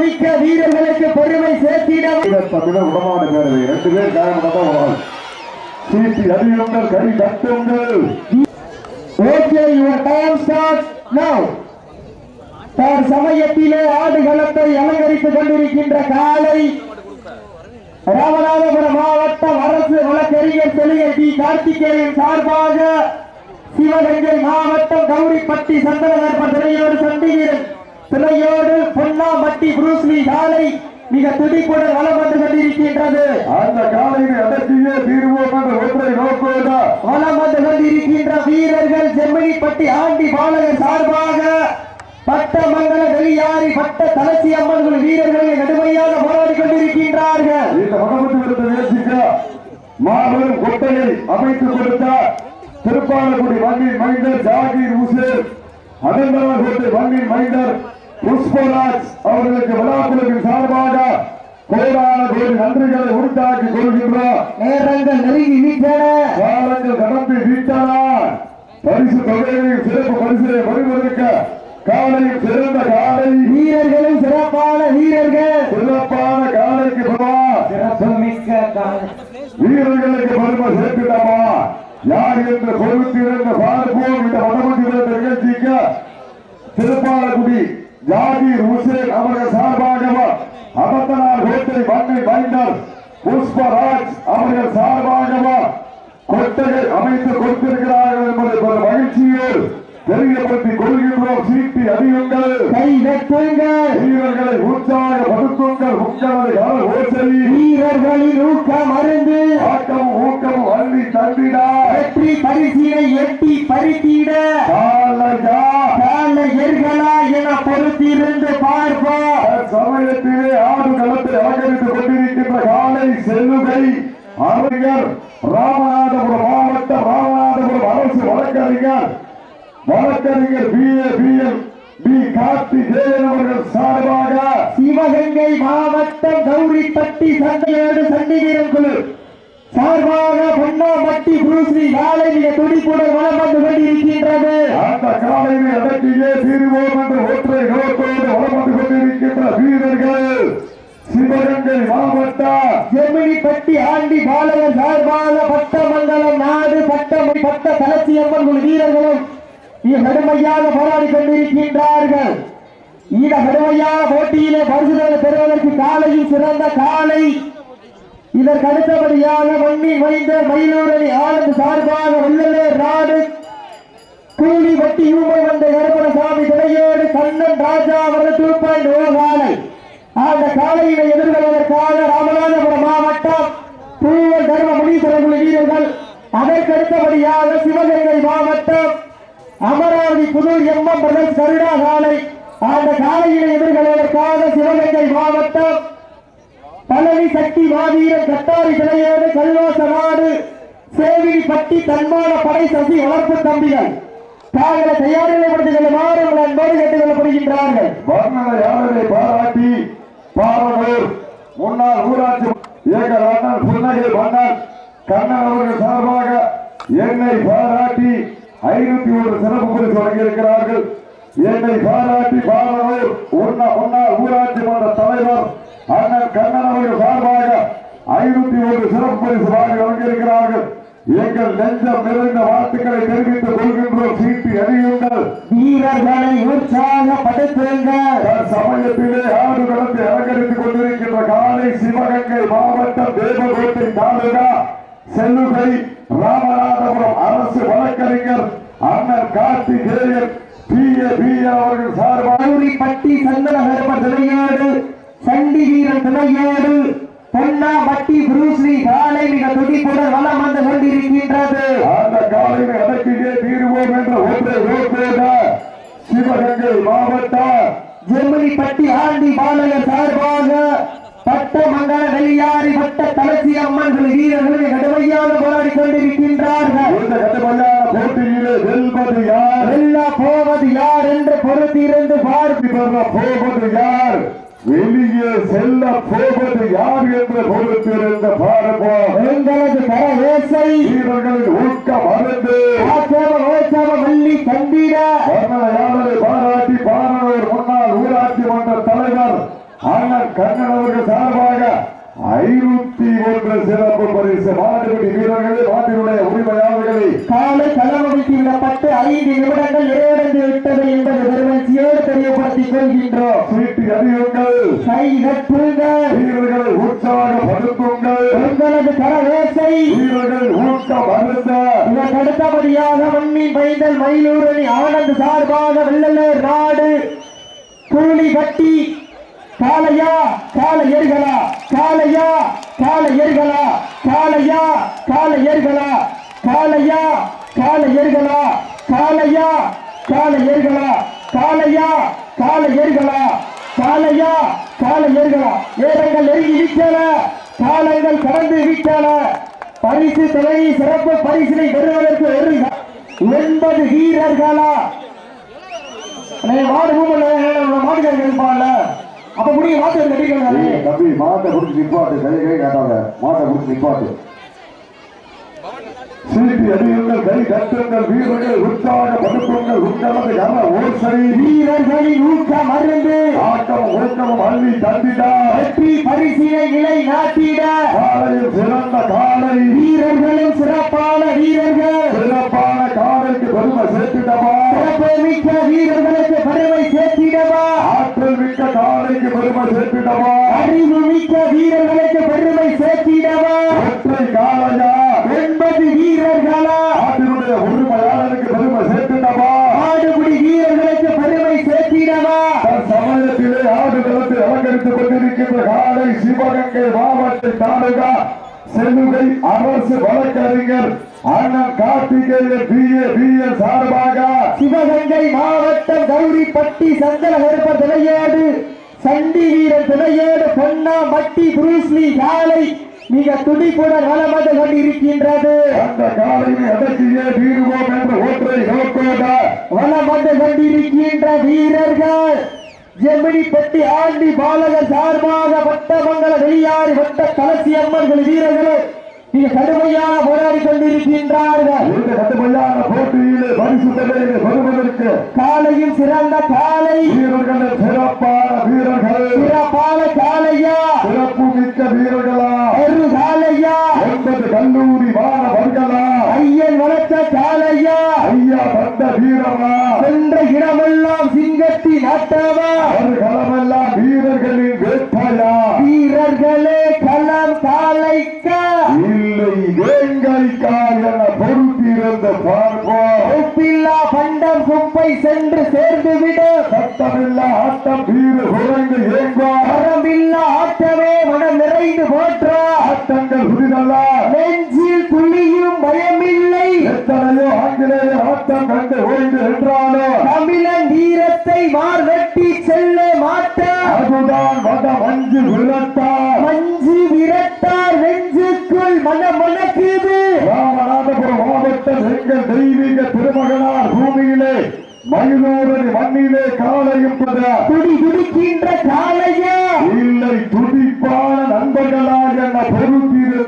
மிக்க வீரர்களுக்கு பெருமை சேர்த்திட தமிழர் உடமான பேரவை ரெண்டு பேர் காயப்பட்டதான் சீட்டி அதிகங்கள் கை தட்டுங்கள். Okay your time start now தன் சமயத்திலே ஆடுகளத்தை அலங்கரித்துக் கொண்டிருக்கின்ற காலை ராமநாதபுரம் மாவட்டம் அரசு வழக்கறிஞர் செலிகை டி கார்த்திகேயன் சார்பாக சிவகங்கை மாவட்டம் கௌரிப்பட்டி சந்தனகர்ப திரையோடு சண்டிகரன். திரையோடு பொன்னாம்பட்டி புரூஸ்லி காலை மிக துடிப்புடன் வலம் வந்து கொண்டிருக்கின்றது. அந்த காலையை அடக்கியே தீர்வோம் என்ற ஒன்றை நோக்குவதா? வலம் வந்து கொண்டிருக்கின்ற வீரர்கள் செம்மணிப்பட்டி ஆண்டி பாலகர் சார்பாக பட்டமங்கல வெளியாரி பட்ட தலசி அம்மன்கள் வீரர்களை கடுமையாக போராடி கொண்டிருக்கின்றார்கள். இந்த மனமத்து விருத்த முயற்சிக்க மாபெரும் கொட்டையை அமைத்துக் கொடுத்தார். திருப்பாலக்குடி மண்ணின் மைந்தர் ஜாகீர் ஹுசேன் அனந்தராஜ் கோட்டை மண்ணின் மைந்தர் புஷ்பராஜ் அவர்களுக்கு விழாக்குழுவின் சார்பாக கோடான கோடி நன்றிகளை உண்டாக்கி கொள்கின்றோம் நேரங்கள் நெருங்கி விட்டன காலங்கள் கடந்து வீட்டான பரிசு தொகையையும் சிறப்பு சிறந்த காலை வீரர்களும் சிறப்பான வீரர்கள் சிறப்பான காலைக்கு பகவான் சிறப்பு மிக்க வீரர்களுக்கு பெருமை சேர்த்துட்டோமா யார் என்று பொறுத்திருந்த பார்ப்போம் இந்த வடமந்திர நிகழ்ச்சிக்கு திருப்பாலக்குடி ஜாகீர் ஹுசேன் அவர்கள் சார்பாக அபத்தனார் கோட்டை மண்ணை மைந்தர் புஷ்பராஜ் அவர்கள் சார்பாக கொட்டையை அமைத்து கொடுத்திருக்கிறார்கள் என்பதை பெரும் மகிழ்ச்சியோடு தெரியப்படுத்திக் கொள்கின்றோம். சீட்டி அதிகங்கள். கை வெட்டுங்கள் வீரர்களை உற்சாகப்படுத்துங்கள் உங்களது கால ஓசையில் வீரர்களின் ஊக்கம் அருந்து ஆட்டமும் ஊக்கமும் அள்ளி தந்திடா பரிசினை எட்டி பறித்திட. எர்களா என பொறுத்திருந்து பார்ப்போம் சமயத்திலே ஆடு களத்தை அலங்கரித்துக் கொண்டிருக்கின்ற காலை செல்லுகை அறிஞர் ராமநாதபுரம் மாவட்டம் ராமநாதபுரம் அரசு வழக்கறிஞர் வழக்கறிஞர் B A B L B Karthikeyan அவர்கள் சார்பாக சிவகங்கை மாவட்டம் கௌரிப்பட்டி சண்டையோடு சண்டிகரன் குழு. சார்பாக பொன்னாம்பட்டி புரூஸ்ரீ காலை மிக துடிப்புடன் வளம் வந்து கொண்டிருக்கின்றது. அந்த காலையை அடக்கியே தீர்வோம் என்று ஒற்றை நோக்கோடு வளம் வந்து கொண்டிருக்கின்ற வீரர்கள். சிவகங்கை மாவட்டம். ஜெமினிப்பட்டி ஆண்டி பாலகர் சார்பாக பட்டமங்கலம் நாடு பட்டம் பட்ட தலச்சி அம்மன் வீரர்களும் கடுமையாக போராடி கொண்டிருக்கின்றார்கள். இந்த கடுமையான போட்டியிலே பரிசுகளை பெறுவதற்கு காலையில் சிறந்த காலை இதற்கு அடுத்தபடியாக மண்ணி வைந்த மயிலூரணி ஆனந்த் சார்பாக வெள்ளலே நாடு கூலி வட்டி ஊமை வந்த கருப்பணசாமி துணையோடு கண்ணன் ராஜா அவர்கள் டூ பாயிண்ட் ஓ காலை அந்த காலையினை எதிர்கொள்வதற்காக ராமநாதபுரம் மாவட்டம் பூவர் தர்ம முனீஸ்வரர்கள் வீரர்கள். அதற்கு அடுத்தபடியாக சிவகங்கை மாவட்டம் அமராவதி புதூர் எம்எம் பிரதேஷ் கருடா காலை அந்த காலையினை எதிர்கொள்வதற்காக சிவகங்கை மாவட்டம் பழனி சக்தி வாதீர கட்டாரி சிலையோடு கல்வாச நாடு சேவினி பட்டி தன்மான படை சசி வளர்ப்பு தம்பிகள். தாங்களை தயார் நிலைப்படுத்திக் கொள்ளுமாறு உங்கள் அன்போடு கேட்டுக் கொள்ளப்படுகின்றார்கள் வர்ணனையாளரை பாராட்டி? பாரனூர் முன்னாள் ஊராட்சி எங்கள் அண்ணன் புன்னகை மன்னன் கண்ணன் அவர்கள் சார்பாக என்னை பாராட்டி ஐநூத்தி ஒரு சிறப்பு பரிசு வழங்கியிருக்கிறார்கள். என்னை பாராட்டி பாரனூர் முன்னாள் ஊராட்சி மன்ற தலைவர் அண்ணன் கண்ணன் அவர்கள் சார்பாக ஐநூத்தி ஒரு சிறப்பு பரிசு வாங்கி வழங்கியிருக்கிறார்கள். எங்கள் நெஞ்சம் நிறைந்த வாழ்த்துக்களை தெரிவித்துக் கொள்கின்றோம். சீட்டி அறியுங்கள் வீரர்களை உற்சாகப்படுத்துங்கள். சமயத்திலே ஆடு களத்தை அலங்கரித்துக் கொண்டிருக்கின்ற காலை சிவகங்கை மாவட்டம் தேவகோட்டை தாலுகா செல்லுகை ராமநாதபுரம் அரசு வழக்கறிஞர் அண்ணன் கார்த்திகேயன் பி. ஏ. பி. அவர்கள் சார்பாக பட்டி சந்தன துணையோடு சண்டி வீரன் துணையோடு பொன்னா பட்டி புரூஸ்லி காலை மிக துடிப்புடன் வலம் வந்து கொண்டிருக்கின்றது. அந்த காலையை அடக்கியே தீருவோம் என்ற ஒன்றை நோக்கோட சிவகங்கை மாவட்டம். ஜெர்மனி பட்டி ஆண்டி பாலகர் சார்பாக பட்ட மங்கள வெளியாரி பட்ட தலசி அம்மன்கள் வீரர்கள் கடுமையாக போராடி கொண்டிருக்கின்றார்கள். இந்த கடுமையான போட்டியிலே வெல்வது யார்? வெல்ல போவது யார் என்று பொறுத்திருந்து பார்த்து போவது யார்? வெளியே செல்ல போவது யார் என்று பொறுத்திருந்த எங்களது பரவேசை வீரர்களின் ஊக்கம் அறிந்து வள்ளி கண்டீர வர்ணனையாளரை பாராட்டி பாரனூர் முன்னாள் ஊராட்சி மன்ற தலைவர் அண்ணன் கண்ணன் அவர்கள் சார்பாக ஐநூத்தி ஒன்று சிறப்பு பரிசு. மாட்டுப்பட்டி வீரர்களே மாட்டினுடைய உரிமையாளர்களை. காலை தலைவர் அறியுங்கள் கை கட்டுங்கள் வீரர்களை உற்சாகப்படுத்துங்கள் உங்களது கரவேசை வீரர்கள் ஊக்கம் அருந்த இதற்கு அடுத்தபடியாக மண்ணின் பைந்தல் மயிலூரணி ஆனந்த் சார்பாக வெள்ளலூர் நாடு கூலி கட்டி காளையா கால எர்களா காளையா கால எர்களா காளையா கால எர்களா காளையா கால எர்களா காளையா கால எர்களா காளையா கால எர்களா காளையா காலை எர்களா நேரங்கள் நெருங்கி விட்டன காலங்கள் கடந்து விட்டன பரிசு தொகை சிறப்பு பரிசினை பெறுவதற்கு ஒரு எண்பது வீரர்களா? அண்ணே, மாடு மாட்டுக்காரங்க இருப்பாங்கல்ல அப்ப முடிய மாட்டு கட்டிக்கிறாரு தம்பி மாட்டை பிடிச்சி நிப்பாட்டு கை கை காட்டாத. மாட்டை பிடிச்சி நிப்பாட்டு. சீட்டு அடியுங்கள் கை கட்டுங்கள் வீரர்கள் உற்சாகப்படுத்துங்கள் உங்களது கன ஓசை வீரர்களின் ஊக்க மருந்து ஆட்டம் ஊக்கமும் அள்ளி தந்திடா. வெற்றி பரிசினை நிலை நாட்டிட. காலையில் சிறந்த காலை. வீரர்களும் சிறப்பான வீரர்கள். சிறப்பான காலைக்கு பெருமை சேர்த்திடவா. சிறப்பு மிக்க வீரர்களுக்கு பெருமை சேர்த்திடவா. ஆற்றல் மிக்க காலைக்கு பெருமை சேர்த்திடவா. அறிவு மிக்க வீரர்களுக்கு பெருமை சேர்த்திடவா. ஒற்றை காலையா எண்பது வீரர்களா நாட்டினுடைய உரிமையாளருக்கு பெருமை சேர்த்திடவா ஆடுபுடி வீரர்களுக்கு பெருமை சேர்த்திடவா? சமயத்திலே ஆடுகளத்தில் அலங்கரித்துக் கொண்டிருக்கின்ற காலை சிவகங்கை மாவட்ட தாலுகா செல்லுகை அரசு வழக்கறிஞர் அண்ணன் Karthikeyan B A B N சார்பாக. சிவகங்கை மாவட்டம் கௌரிப்பட்டி சந்தனகருப்ப துணையோடு சண்டி வீரன் துணையோடு பொன்னா மட்டி புரூஸ்லி காலை மிக துடிப்புடன் வளமது கொண்டிருக்கின்றது அந்த காலையை அடக்கியே தீருவோம் என்ற ஒற்றை நோக்கோட வளமது கொண்டிருக்கின்ற வீரர்கள் ஜெமினிப்பட்டி ஆண்டி பாலகர் சார்பாக வட்டமங்கல வெளியாறு வட்ட கலசி அம்மன்கள் வீரர்களும் மிக கடுமையாக போராடி கொண்டிருக்கின்றார்கள். இந்த கடுமையான போட்டியிலே பரிசு தொகையை பெறுவதற்கு காலையும் சிறந்த காலை. வீரர்கள் சிறப்பான வீரர்கள். சிறப்பான காலையா? சிறப்பு மிக்க வீரர்களா ஒரு காலையா ஒன்பது கல்லூரி மாணவர்களா ஐயன் வளர்த்த காலையா ஐயா தந்த வீரமா சென்ற இடமெல்லாம் சிங்கத்தின் ஆட்டமா? களமெல்லாம் வீரர்களின் வேட்டையா வீரர்களே களம் காலைக்கா? இல்லை வேங்கைக்கா என பொறுத்திருந்த பார்ப்போம். ஒப்பில்லா பண்டம் குப்பை சென்று சேர்ந்து விடும்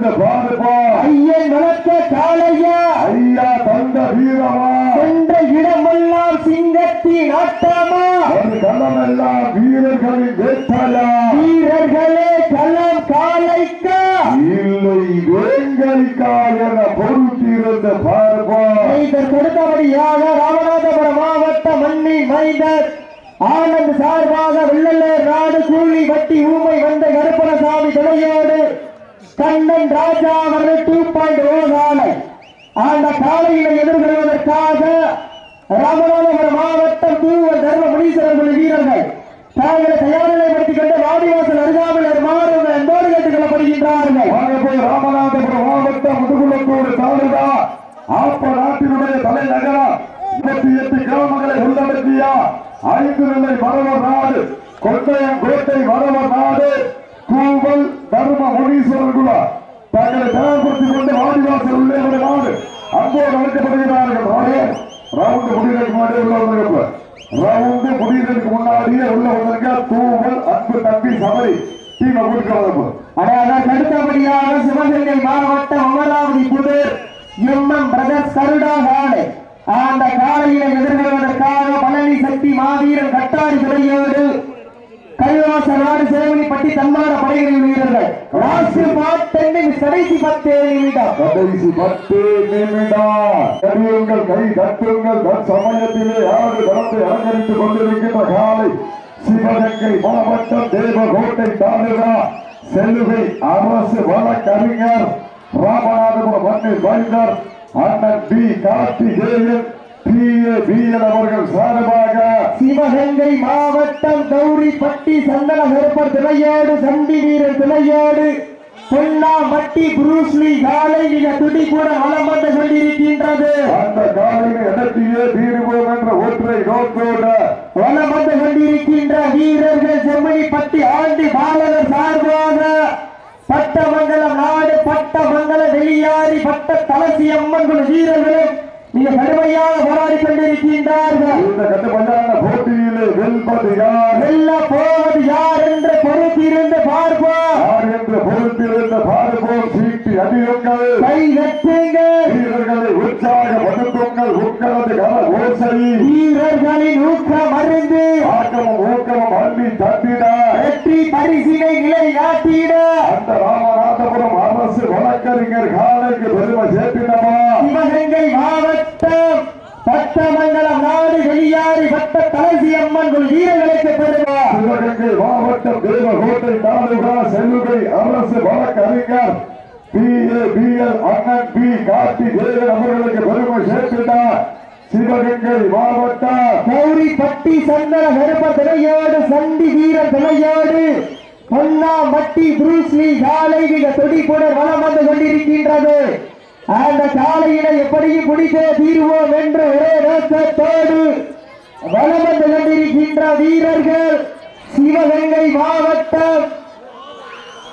பொறுத்திருந்த பாருப்பா ஐயன் வளர்த்த காளையா? ஐயா தந்த வீரமா? சென்ற இடமெல்லாம் சிங்கத்தின் ஆட்டமா ஒரு களமெல்லாம் வீரர்களின் வேட்டையா வீரர்களே களம் காளைக்கா? இல்லை வேங்கலிக்கா என பொறுத்திருந்த பாருப்பா இதற்கு அடுத்தபடியாக ராமநாதபுரம் மாவட்ட மண்ணின் மைந்தர். ஆனந்த் சார்பாக வெள்ளலூர் நாடு கூலி வட்டி ஊமை வந்த கருப்பணசாமி துணையோடு கண்ணன் ராஜா அவர்கள் டூ பாயிண்ட் ஓ நாளை அந்த காலையினை எதிர்கொள்வதற்காக ராமநாதபுரம் மாவட்டம் தூவல் தர்ம முனீஸ்வரர் வீரர்கள் தாங்களை தயார்நிலைப்படுத்திக் கொண்டு வாடிவாசல் அருகாமல் மாறுவர்கள் என்போடு கேட்டுக் கொள்ளப்படுகின்றார்கள் வாங்க போய் ராமநாதபுரம் மாவட்டம் முதுகுளத்தூர் தாலுகா ஆப்ப நாட்டினுடைய தலைநகரம் இருபத்தி எட்டு கிராமங்களை உள்ளடக்கிய ஐந்து நிலை மரவர் நாடு கொண்டையம் கோட்டை மரவர் நாடு தூவல் தர்ம முனீஸ்வரர் குலா தங்களை தயார்படுத்திக் கொண்டு வாடிவாசல் உள்ளே ஒரு நாடு அன்போடு அழைக்கப்படுகிறார்கள் ராயே, ரவுண்டு முடிவதற்கு முன்னாடி உள்ள வந்திருக்க ரவுண்டு முடிவதற்கு முன்னாடியே உள்ள வந்திருக்க தூவல் அன்பு தம்பி சபரி டீமை கூட்டிட்டு வந்தப்போ அதாவது அடுத்தபடியாக சிவகங்கை மாவட்டம் அமராவதி புதூர் எம்எம் பிரதர்ஸ் கருடா காலை அந்த காலையில எதிர்கொள்வதற்காக பழனி சக்தி மாவீரன் கட்டாரி துறையோடு கைலாச நாடு சேவனிப்பட்டி தன்மான படைகளில் வீரர்கள். லாஸ்ட் பாட்டு கடைசி பத்து நிமிடம். கடைசி பத்து நிமிடம். கை சமயத்திலே யாரு தளத்தை அலங்கரித்துக் கொண்டிருக்கின்ற காலை சிவகங்கை மாவட்டம் தேவகோட்டை தாலுகா செல்லுகை அரசு வழக்கறிஞர் ராமநாதபுரம் மண்ணில் வைந்தர் அண்ணன் பி கார்த்திகேயன் அவர்கள் சார்பாக சிவகங்கை மாவட்டம் கௌரிப்பட்டி சந்தன கருப்பர் துணையோடு சண்டி வீரர் துணையோடு பொன்னாமட்டி புரூஸ்லி காலை மிக துடி கூட வளம் வந்து கொண்டிருக்கின்றது. அந்த காலையில் இடத்திலே தீருவோம் என்ற ஒற்றை நோக்கோடு வளம் வந்து கொண்டிருக்கின்ற வீரர்கள் செம்மணிப்பட்டி ஆண்டி பாலகர் சார்பாக பட்டமங்கலம் நாடு பட்டமங்கல வெளியாரி பட்ட தலசி அம்மன் குழு வீரர்களும் மிக கடுமையாக போராடி கொண்டிருக்கின்றார்கள். இந்த கட்டுப்பட்டான போட்டியிலே வெல்பது யார்? வெல்ல போவது யார் என்று பொறுத்திருந்து பார்ப்போம். யார் என்று பொறுத்திருந்த பார்ப்போம்? சீட்டி அடியுங்கள் கை வீரர்களை உற்சாகப்படுத்துங்கள் உங்களது கல ஓசை வீரர்களின் ஊக்கம் அறிந்து ஆக்கமும் ஊக்கமும் அள்ளி தட்டிட. வெற்றி பரிசினை நிலைநாட்டிட. அந்த ராமநாதபுரம் அரசு வழக்கறிஞர் காலைக்கு பெருமை சேர்த்தினமா சிவகங்கை மாவட்டம் பட்டமங்கலம் நாடு வெளியாரி பட்ட தலசி அம்மன் வீரர்களுக்கு பெறுவார் சிவகங்கை மாவட்டம் தேவகோட்டை தாலுகா செல்லுகை அரசு வழக்கறிஞர் பி ஏ பி எல் அண்ணன் பி கார்த்திகேயன் அவர்களுக்கு பெருமை சேர்த்தினார் சிவகங்கை மாவட்டம் சந்தன கருப்ப சண்டி புரூஸ்லி காலை மிக வளம் வந்து கொண்டிருக்கின்றது. அந்த காலையினை எப்படியும் பிடித்தே தீர்வோம் ஒரே நோக்கத்தோடு வளம் வந்து கொண்டிருக்கின்ற வீரர்கள் சிவகங்கை மாவட்டம்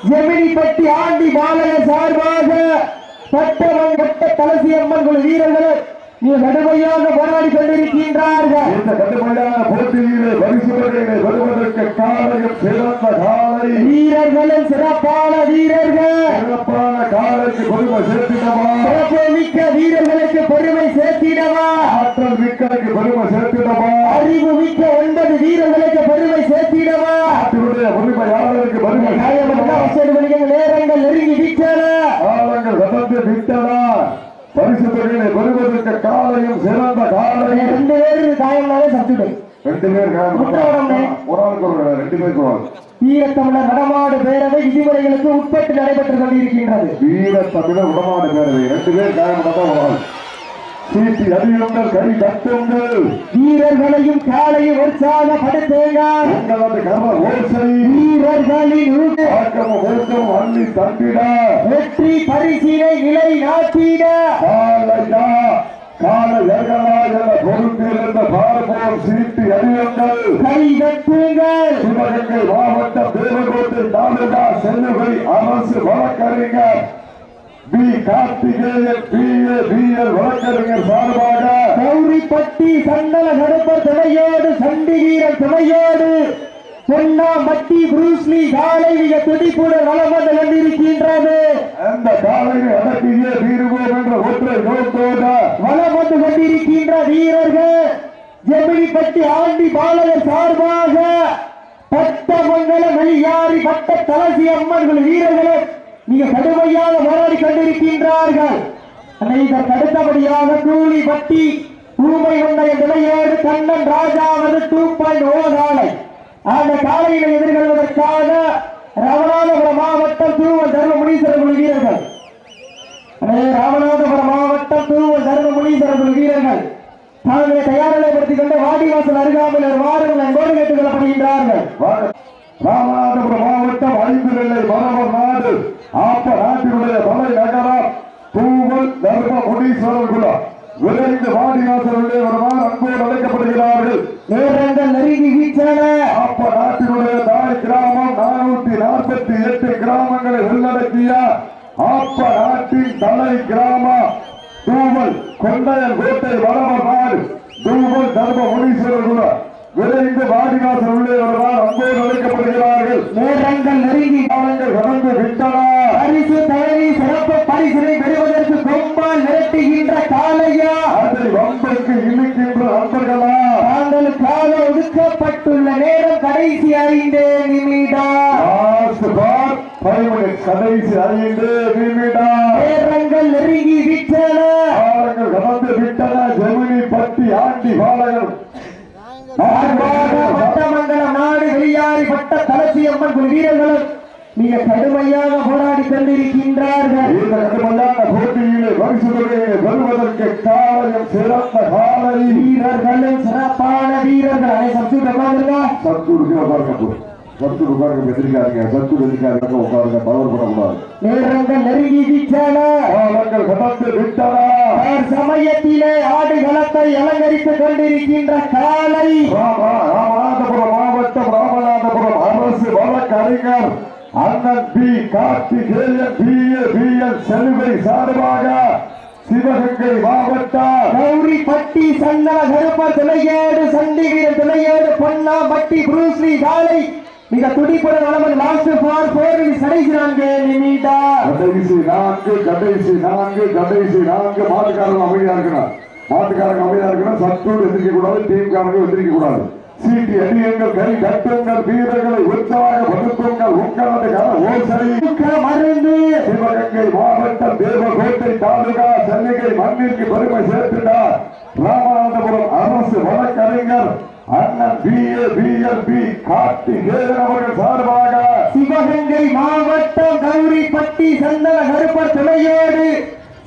ஜெமினிப்பட்டி ஆண்டி பாலக சார்பாக பட்டவன் பட்ட குழு வீரர்கள் கடுமையாக போராடி கொண்டிருக்கின்றார்கள். இந்த கடுமையான போட்டியிலே பரிசுகளை வருவதற்கு காலையும் சிறந்த காலை. வீரர்களும் சிறப்பான வீரர்கள். சிறப்பான காலைக்கு பெருமை சேர்த்தினமா சிறப்பு மிக்க வீரர்களுக்கு பெருமை சேர்த்திடவா? ஆற்றல் மிக்கனுக்கு பெருமை சேர்த்தினமா அறிவு மிக்க ஒன்பது வீரர்களுக்கு பெருமை சேர்த்திடவா? சேர்த்திடமா வசதி வணிகங்கள் நேரங்கள் நெருங்கி விட்டன காலங்கள் கடந்து விட்டன பரிசு தொகையை பெறுவதற்கு காலையும் சிறந்த காலையும். ரெண்டு பேரும் காயம்னாலே சத்துடும் ரெண்டு பேர். ஒரு ஆளுக்கு ஒரு ரெண்டு பேருக்கு ஒரு ஆள். ஈழத்தமிழர் நடமாடு பேரவை விதிமுறைகளுக்கு உட்பட்டு நடைபெற்றுக் கொண்டிருக்கின்றது. வீர தமிழர் உடமாடு பேரவை ரெண்டு பேர் காயப்பட்டா ஒரு ஆள். சீட்டி அடியுங்கள் கை தட்டுங்கள். வீரர்களையும் காலையும் உற்சாகப்படுத்துங்க உங்களது கர்ம ஓசை. வீரர்களின் ஆக்கமும் ஊக்கமும் அள்ளி தந்திட. வெற்றி பரிசினை நிலை நாட்டிட. காலையா கால எர்களா என பொறுத்திருந்த பார்ப்போம் சீட்டி அடியுங்கள் கை தட்டுங்கள். சிவகங்கை மாவட்டம் தேவகோட்டை தாலுகா செல்லுகை அரசு வழக்கறிஞர் B Karthikeyan B A B L வழக்கறிஞர் சார்பாக கௌரிப்பட்டி சந்தன கருப்பர் துணையோடு சண்டி வீரர் துணையோடு பொன்னாம்பட்டி புரூஸ்லி காலை மிக துடிப்புடன் வளம் வந்து கொண்டிருக்கின்றது. அந்த காலையை அடக்கியே தீருவோம் என்ற ஒற்றை நோக்கோடு வளம் வந்து கொண்டிருக்கின்ற வீரர்கள் ஜெமினிப்பட்டி ஆண்டி பாலகர் சார்பாக பட்டமங்கல வெளியாரி பட்ட தலசி அம்மன்கள் வீரர்களும் மிக கடுமையாக போராடி கொண்டிருக்கின்றார்கள். இதற்கு அடுத்தபடியாக கூலி பட்டி ஊமை உண்டைய நிலையோடு கண்ணன் ராஜாவது டூ பாயிண்ட் ஓ காலை. அந்த காலையினை எதிர்கொள்வதற்காக ராமநாதபுரம் மாவட்டம் தூவல் தர்ம முனீஸ்வரர் வீரர்கள். ராமநாதபுரம் மாவட்டம் தூவல் தர்ம முனீஸ்வரர் வீரர்கள். தங்களை தயாரிலைப்படுத்திக் கொண்டு வாடிவாசல் அருகாமையில் வாருங்கள் வாரங்கள் கேட்டுக் கொள்ளப்படுகின்றார்கள் ராமநாதபுரம் மாவட்டம் ஐந்து நெல்லை மரபர் ஆப்ப நாட்டினுடைய தலைநகரம் தூவல் தர்ம முனீஸ்வரர் குலம் விரைந்து வாடிவாசல் உள்ளே வருமாறு அன்போடு அழைக்கப்படுகிறார்கள். நேரங்கள் நெருங்கி வீச்சன ஆப்ப நாட்டினுடைய தாய் கிராமம் நானூத்தி நாற்பத்தி எட்டு கிராமங்களை உள்ளடக்கிய ஆப்ப நாட்டின் தலை கிராமம் தூவல் கொண்டையன் கோட்டை வடமர் நாடு தூவல் தர்ம முனீஸ்வரர் குலம் விரைந்து வாடிவாசல் உள்ளே வருமாறு அன்போடு அழைக்கப்படுகிறார்கள் நேரங்கள் நெருங்கி காலங்கள் கடந்து விட்டன பரிசு தயவி சிறப்பு பரிசினை பெறுவதற்கு கொம்பால் நிரட்டுகின்ற காலையா அதை வம்பைக்கு இழுக்கின்ற நண்பர்களா தாங்களுக்காக ஒதுக்கப்பட்டுள்ள நேரம் கடைசி கடைசி ஐந்து நிமிடம் லாஸ்ட் பார் ஃபைவ் மினிட்ஸ் கடைசி ஐந்து நிமிடம் நேரங்கள் நெருங்கி விட்டன. காலங்கள் கடந்து விட்டன. ஜெமினி பட்டி ஆண்டி சார்பாக பட்டமங்கலம் நாடு வெளியாறி பட்ட தலசி அம்மன் வீரர்களும் மிக கடுமையாக போராடி கொண்டிருக்கின்றார்கள். இந்த கடுமையான போட்டியிலே பரிசு தொகையை பெறுவதற்கு காலையும் சிறந்த காலை வீரர்களும் சிறப்பான வீரர்கள். அதை சப்ஜூட் உட்காந்துருங்க சத்துரு பாருங்க சத்துரு பாருங்க எதிர்க்காருங்க சத்துரு எதிர்க்காருங்க உட்காருங்க. பவர் பண்ணக்கூடாது நேரங்கள் நெருங்கி விட்டன. காலங்கள் கடந்து விட்டன. சமயத்திலே ஆடுகளத்தை அலங்கரித்துக் கொண்டிருக்கின்ற காலை ராம- ராமநாதபுரம் மாவட்டம் ராமநாதபுரம் அரசு வழக்கறிஞர் அண்ணன் B. Karthikeyan B. A. B. L. செல்வை சார்பாக சிவகங்கை மாவட்டம். கௌரி பட்டி சந்தன கருப்பர் துணையோடு சண்டி வீரர் துணையோடு பொன்னா பட்டி புரூஸ்லி காலை மிக துடிப்புடன் வளமன் லாஸ்ட் ஃபார் போரில் கடைசி நான்கு நிமிடம் கடைசி நான்கு கடைசி நான்கு கடைசி நான்கு. மாட்டுக்காரங்க அமைதியா இருக்கணும். மாட்டுக்காரங்க அமைதியா இருக்கணும். சத்தோடு எதிர்க்க கூடாது டீம்காரங்க எதிர்க்க கூடாது சீட்டி அடியுங்கள் கை கட்டுங்கள் வீரர்களை உற்சாகப்படுத்துங்கள் உங்களது கர ஓசை மருந்து. சிவகங்கை மாவட்டம் தேவகோட்டை தாலுகா சென்னிகை மண்ணிற்கு பெருமை சேர்த்துட்டார். ராமநாதபுரம் அரசு வழக்கறிஞர். அண்ணன் B A B L B Karthikeyan அவர்கள் சார்பாக சிவகங்கை மாவட்டம் கௌரி பட்டி சந்தன கருப்பர் துணையோடு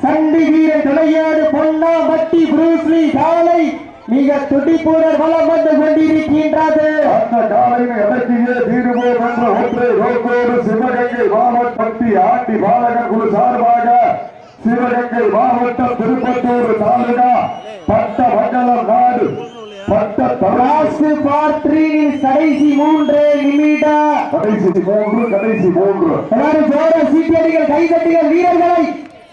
சண்டி வீரர் துணையோடு பொன்னா பட்டி புரூஸ்லி காலை மிக துடிப்புடன் வளம் வந்து கொண்டிருக்கின்றது. அந்த காலையில் இலக்கிய தீர்வோம் என்ற ஒற்றை ரோக்கோடு சிவகங்கை மாவட்டத்தி ஆண்டி பாலகன் குழு சார்பாக சிவகங்கை மாவட்டம் திருப்பத்தூர் தாலுகா பட்ட மண்டலம் நாடு. லாஸ்ட் ஃபார் த்ரீ கடைசி மூன்று நிமிடம் கடைசி மூன்று கடைசி மூன்று. எல்லாரும் ஜோர சீட்டியடிகள் கைதட்டிகள் வீரர்களை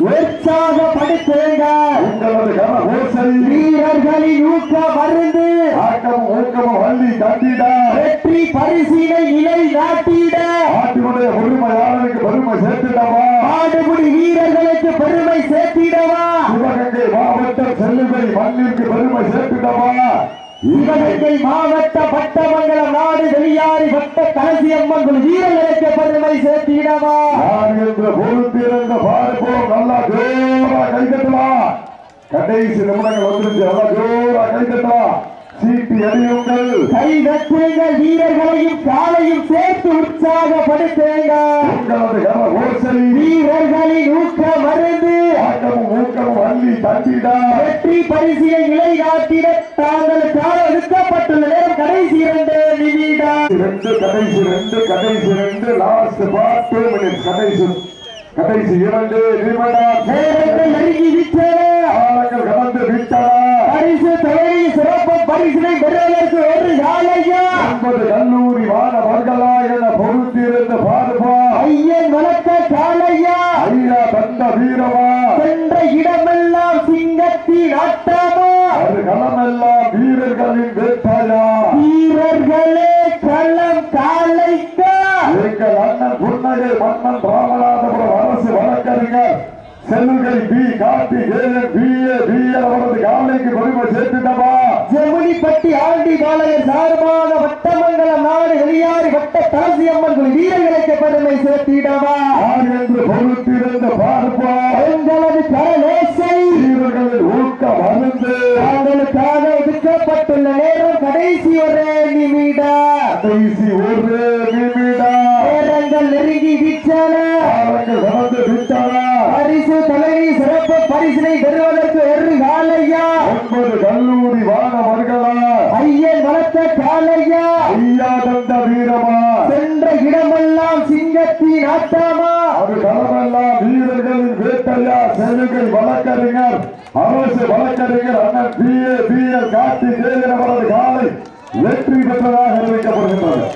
உற்சாகப்படுத்துங்க உங்களது கன ஓசை வீரர்களின் ஊக்க மருந்து ஆக்கம் ஊக்கமும் வள்ளி தந்திட வெற்றி பரிசீலை நிலை நாட்டிட ஆட்டினுடைய பெருமையாளருக்கு பெருமை சேர்த்துடவா. ஆடுபுடி வீரர்களுக்கு பெருமை சேர்த்திடவா. சிவகங்கை மாவட்டம் செல்லுகை மண்ணிற்கு பெருமை சேர்த்துடவா. சிவகங்கை மாவட்ட பட்டமங்கலம் நாடு வெளியாறி பட்ட கலசியம்மன் குழு வீரர்களுக்கு பெருமை சேர்த்திடவா பொறுத்திருந்த பார்ப்போம் நல்லா ஜோரா கை தட்டலாம் கடைசி நிமிடங்கள் வந்துருச்சு. நல்லா ஜோரா கை தட்டலாம் சீட்டி அடியுங்கள் கை தட்டுங்கள் வீரர்களையும் காலையும் சேர்த்து உற்சாகப்படுத்துங்க உங்களது கன ஓசை வீரர்களின் ஊக்க மருந்து ஆட்டமும் ஊக்கமும் அள்ளி தட்டிட வெற்றி பரிசிலை நிலைநாட்டிட தாங்களுக்காக ஒதுக்கப்பட்டுள்ள நேரம் கடைசி இரண்டு நிமிடம். ரெண்டு கடைசி ரெண்டு கடைசி ரெண்டு லாஸ்ட் பார் டூ மினிட்ஸ் கடைசி கடைசி இரண்டு நேரங்கள் நெருங்கி விட்டன. காலங்கள் கடந்து விட்டன. பரிசு தொகை சிறப்பு பரிசினை பெறுவதற்கு ஒரு காலையா ஒன்பது கல்லூரி மாணவர்களா என பொறுத்திருந்து பார்ப்பா ஐயன் வளர்த்த காலையா தந்த வீரமா? சென்ற இடமெல்லாம் சிங்கத்தின் ஆட்டமா? அது களமெல்லாம் வீரர்களின் வேட்டையா? வீரர்களே களம் காலைக்கா? எங்கள் அண்ணன் புன்னகை மன்னன் ராமநாதபுரம் அரசு வழக்கறிஞர் செல்லுகை B Karthikeyan B A B அவரது காலைக்கு பெருமை சேர்த்துட்டவா? ஜெமினிப்பட்டி ஆண்டி பாளையர் சார்பாக வட்டமங்கலம் நாடு வெளியாறி வட்ட தலசி அம்மன் குழு வீரர்களுக்கு பெருமை சேர்த்திடவா என்று பொறுத்திருந்து பார்ப்பா. எங்களது கரலேசை வீரர்களின் ஊக்கம் அருந்து தாங்களுக்காக ஒதுக்கப்பட்டுள்ள நேரம் கடைசி ஒரு நிமிடம் கடைசி ஒரு நிமிடம் நேரங்கள் நெருங்கி விட்டன காலங்கள் கடந்து விட்டன பரிசு தலைவி சிறப்பு பரிசினை பெறுவதற்கு ஒரு காலையா ஒன்பது கல்லூரி மாணவர்களா ஐயன் வளர்த்த காலையா ஐயா தந்த வீரமா சென்ற இடமெல்லாம் சிங்கத்தின் ஆட்டமா அது களமெல்லாம் வீரர்களின் வேட்டையா செல்லுகை வழக்கறிஞர் அரசு வழக்கறிஞர் அண்ணன் B A B L Karthikeyan அவரது காலை வெற்றி பெற்றதாக அறிவிக்கப்படுகின்றது.